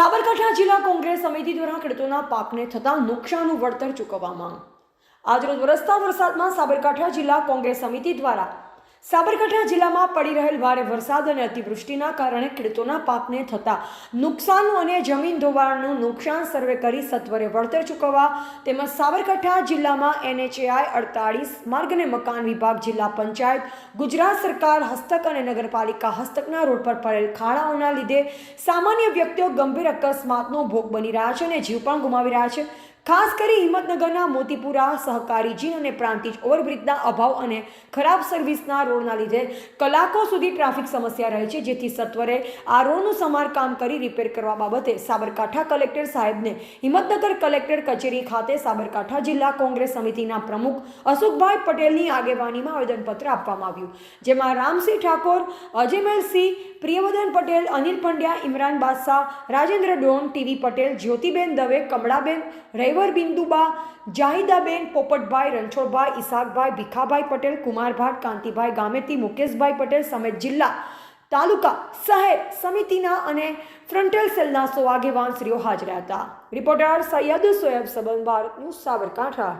સાબરકાંઠા જિલ્લા કોંગ્રેસ સમિતિ દ્વારા ખેડૂતોના પાકને થતા નુકસાનનું વળતર ચૂકવવા માંગ. આજરોજ વરસતા વરસાદમાં સાબરકાંઠા જિલ્લા કોંગ્રેસ સમિતિ દ્વારા સાબરકાંઠા જિલ્લામાં પડી રહેલ ભારે વરસાદ અને અતિવૃષ્ટિના કારણે ખેડૂતોના પાકને થતા નુકસાન અને જમીન ધોવાણનું નુકસાન સર્વે કરી સત્વરે વળતર ચૂકવવા તેમજ સાબરકાંઠા જિલ્લામાં એનએચએઆઈ અડતાળીસ, માર્ગ અને મકાન વિભાગ જિલ્લા પંચાયત, ગુજરાત સરકાર હસ્તક અને નગરપાલિકા હસ્તકના રોડ પર પડેલ ખાડાઓના લીધે સામાન્ય વ્યક્તિઓ ગંભીર અકસ્માતનો ભોગ બની રહ્યા છે અને જીવ પણ ગુમાવી રહ્યા છે. ખાસ કરી હિંમતનગરના મોતીપુરા, સહકારી જીન અને પ્રાંતિજ ઓવરબ્રિજના અભાવ અને ખરાબ સર્વિસના રોડના લીધે કલાકો સુધી ટ્રાફિક સમસ્યા રહે છે, જેથી સત્વરે આ રોડનું સમારકામ કરી રિપેર કરવા બાબતે સાબરકાંઠા કલેક્ટર સાહેબને હિંમતનગર કલેક્ટર કચેરી ખાતે સાબરકાંઠા જિલ્લા કોંગ્રેસ સમિતિના પ્રમુખ અશોકભાઈ પટેલની આગેવાનીમાં આવેદનપત્ર આપવામાં આવ્યું. જેમાં રામસિંહ ઠાકોર, અજયમલસિંહ પ્રિયવદન પટેલ, અનિલ પંડ્યા, ઇમરાન બાદશાહ, રાજેન્દ્ર ડોન, ટીવી પટેલ, જ્યોતિબેન દવે, કમળાબેન રૈવર બિંદુબા, જાહિદાબેન પોપટભાઈ, રણછોડભાઈ, ઈસાકભાઈ, ભીખાભાઈ પટેલ, કુમારભાટ, કાંતિભાઈ ગામેતી, મુકેશભાઈ પટેલ સમેત જિલ્લા તાલુકા શહેર સમિતિના અને ફ્રન્ટલ સેલના સો આગેવાન શ્રીઓ હાજર હતા. રિપોર્ટર સૈયદ સોયબ સબન ભારતનું સાબરકાંઠા.